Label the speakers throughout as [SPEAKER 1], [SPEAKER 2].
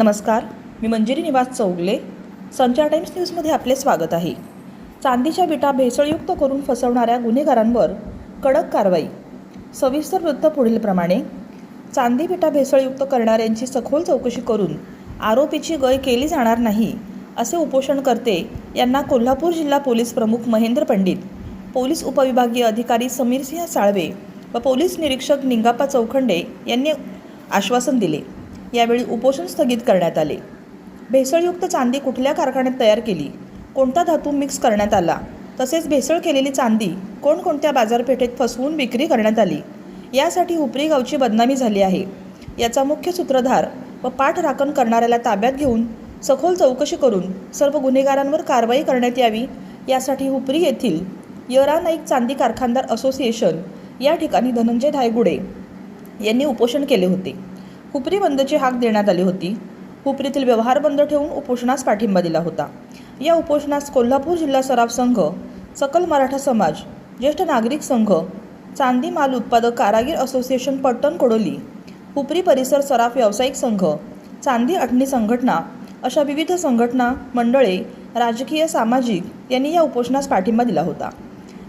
[SPEAKER 1] नमस्कार मी मंजिरी निवास चौगले. संचार टाइम्स न्यूजमध्ये आपले स्वागत आहे. चांदीच्या विटा भेसळयुक्त करून फसवणाऱ्या गुन्हेगारांवर कडक कारवाई. सविस्तर वृत्त पुढीलप्रमाणे चांदी विटा भेसळयुक्त करणाऱ्यांची सखोल चौकशी करून आरोपीची गय केली जाणार नाही असे उपोषणकर्ते यांना कोल्हापूर जिल्हा पोलीस प्रमुख महेंद्र पंडित पोलीस उपविभागीय अधिकारी समीरसिंह साळवे व पोलीस निरीक्षक निंगाप्पा चौखंडे यांनी आश्वासन दिले. यावेळी उपोषण स्थगित करण्यात आले. भेसळयुक्त चांदी कुठल्या कारखान्यात तयार केली? कोणता धातू मिक्स करण्यात आला? तसेच भेसळ केलेली चांदी कोणकोणत्या बाजारपेठेत फसवून विक्री करण्यात आली? यासाठी उपरी गावची बदनामी झाली आहे. याचा मुख्य सूत्रधार व पाठराखण करणाऱ्याला ताब्यात घेऊन सखोल चौकशी करून सर्व गुन्हेगारांवर कारवाई करण्यात यावी यासाठी हुपरी येथील यरा नाईक चांदी कारखानदार असोसिएशन या ठिकाणी धनंजय धायगुडे यांनी उपोषण केले होते. हुपरी बंदची हाक देण्यात आली होती. हुपरीतील व्यवहार बंद ठेवून उपोषणास पाठिंबा दिला होता. या उपोषणास कोल्हापूर जिल्हा सराफ संघ सकल मराठा समाज ज्येष्ठ नागरिक संघ चांदी माल उत्पादक कारागीर असोसिएशन पट्टण कोडोली हुपरी परिसर सराफ व्यावसायिक संघ चांदी अटणी संघटना अशा विविध संघटना मंडळे राजकीय सामाजिक यांनी या उपोषणास पाठिंबा दिला होता.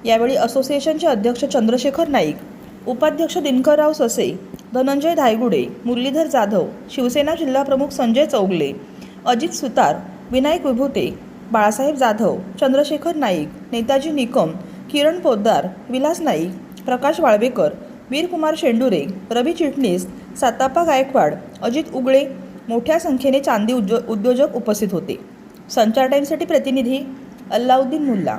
[SPEAKER 1] यावेळी असोसिएशनचे अध्यक्ष चंद्रशेखर नाईक उपाध्यक्ष दिनकरराव ससे धनंजय धायगुडे मुरलीधर जाधव शिवसेना जिल्हाप्रमुख संजय चौगले अजित सुतार विनायक विभूते बाळासाहेब जाधव चंद्रशेखर नाईक नेताजी निकम किरण पोद्दार विलास नाईक प्रकाश वाळवेकर वीरकुमार शेंडुरे रवी चिटणीस सातापा गायकवाड अजित उगळे मोठ्या संख्येने चांदी उद्यो उद्योजक उपस्थित होते. संचार टाईमसाठी प्रतिनिधी अल्लाउद्दीन मुल्ला.